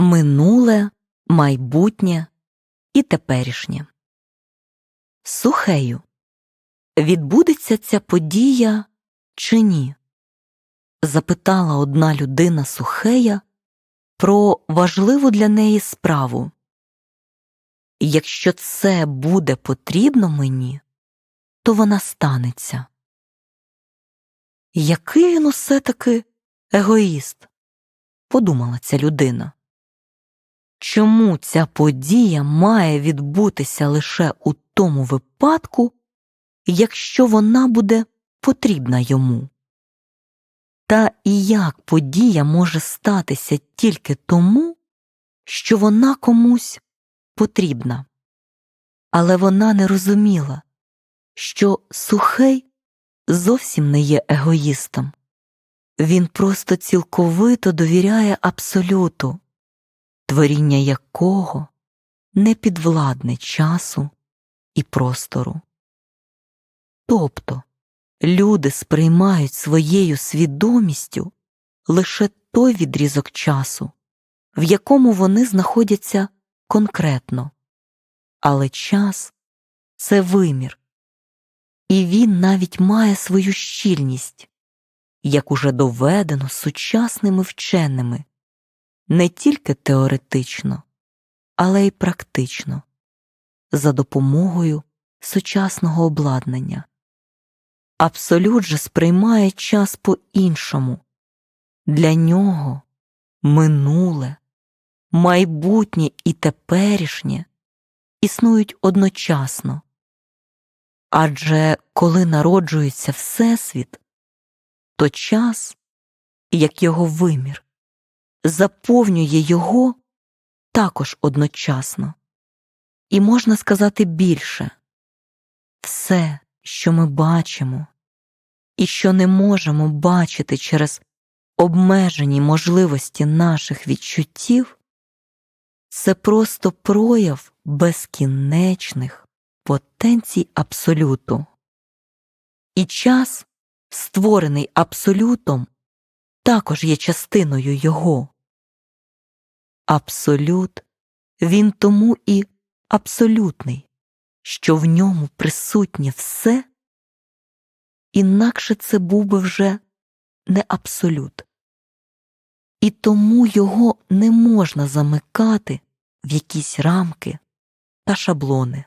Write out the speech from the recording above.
минуле, майбутнє і теперішнє. Сухею. Відбудеться ця подія чи ні? запитала одна людина Сухея про важливу для неї справу. Якщо це буде потрібно мені, то вона станеться. Який він усе таки егоїст, подумала ця людина. Чому ця подія має відбутися лише у тому випадку, якщо вона буде потрібна йому? Та і як подія може статися тільки тому, що вона комусь потрібна? Але вона не розуміла, що сухий зовсім не є егоїстом. Він просто цілковито довіряє абсолюту, творіння якого не підвладне часу і простору. Тобто люди сприймають своєю свідомістю лише той відрізок часу, в якому вони знаходяться конкретно, але час це вимір, і він навіть має свою щільність, як уже доведено сучасними вченими, не тільки теоретично, але й практично, за допомогою сучасного обладнання. Абсолют же сприймає час по-іншому. Для нього минуле, майбутнє і теперішнє існують одночасно. Адже коли народжується Всесвіт, то час, як його вимір, заповнює його також одночасно. І можна сказати більше все, що ми бачимо, і що не можемо бачити через обмежені можливості наших відчуттів, це просто прояв безкінечних потенцій абсолюту. І час, створений абсолютом, також є частиною його. Абсолют він тому і абсолютний, що в ньому присутнє все, інакше це був би вже не абсолют. І тому його не можна замикати в якісь рамки та шаблони.